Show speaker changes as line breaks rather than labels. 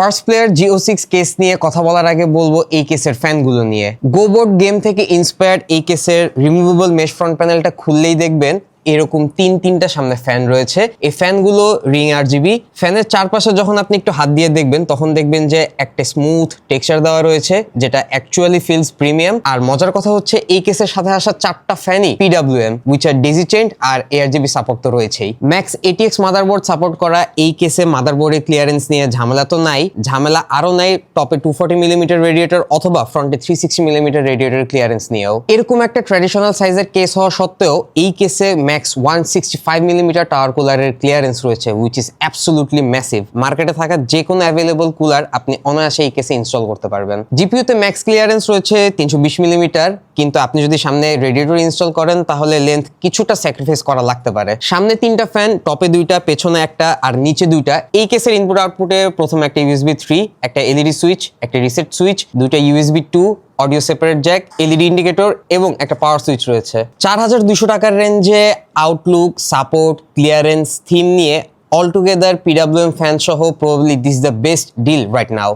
First player Geo six case নিয়ে কথা বলার আগে বলব এই কেসের ফ্যানগুলো নিয়ে। গোবোর্ড গেম থেকে ইন্সপায়ার্ড এই কেসের রিমুভেবল মেশ ফ্রন্ট প্যানেলটা খুললেই দেখবেন এরকম তিন তিনটা সামনে ফ্যান রয়েছে। এই ফ্যানগুলো রিং আর জিবি ফ্যানের চারপাশে যখন আপনি একটু হাত দিয়ে দেখবেন, তখন দেখবেন যে একটা স্মুথ টেক্সচার দেওয়া রয়েছে, যেটা অ্যাকচুয়ালি ফিলস প্রিমিয়াম আর মজার কথা হচ্ছে, এই কেসের সাথে আসা চারটা ফ্যানই পিডাব্লিউএম উইচ আর ডেজি চেন্ট আর এআর জিবি সাপোর্ট তো রয়েছেই। ম্যাক্স এটিএক্স মাদারবোর্ড সাপোর্ট করা এই কেসে মাদারবোর্ডের ক্লিয়ারেন্স নিয়ে ঝামেলা তো নাই। ঝামেলা আরও নাই টপে টু ফর্টি মিলিমিটার রেডিয়েটর অথবা ফ্রন্টে three sixty millimetre radiator clearance নিয়েও। এরকম একটা ট্র্যাডিশনাল সাইজের কেস হওয়া সত্ত্বেও, এই কেসে max one sixty five millimetre tower কুলারের clearance রয়েছে উইচ ইজ অ্যাবসলুটলি ম্যাসিভ মার্কেটে থাকা যে কোনো অ্যাভেলেবল কুলার আপনি অনায়াসে এই কেসে ইনস্টল করতে পারবেন। জিপিউতে ম্যাক্স ক্লিয়ারেন্স রয়েছে তিনশো বিশ মিলিমিটার কিন্তু আপনি যদি সামনে রেডিয়েটর ইনস্টল করেন, তাহলে লেন্থ কিছুটা স্যাক্রিফাইস করা লাগতে পারে। সামনে তিনটা ফ্যান টপে দুইটা, পেছনে একটা, আর নিচে দুইটা। এই কেসের ইনপুট আউটপুটে প্রথমে একটা ইউএসবি থ্রি একটা এলইডি সুইচ একটা রিসেট সুইচ দুইটা USB two audio separate jack LED indicator এবং একটা পাওয়ার সুইচ রয়েছে। চার হাজার দুশো টাকার রেঞ্জে আউটলুক সাপোর্ট ক্লিয়ারেন্স থিম নিয়ে অলটুগেদার পিডাব্লিউএম ফ্যান সহ probably this the best deal right now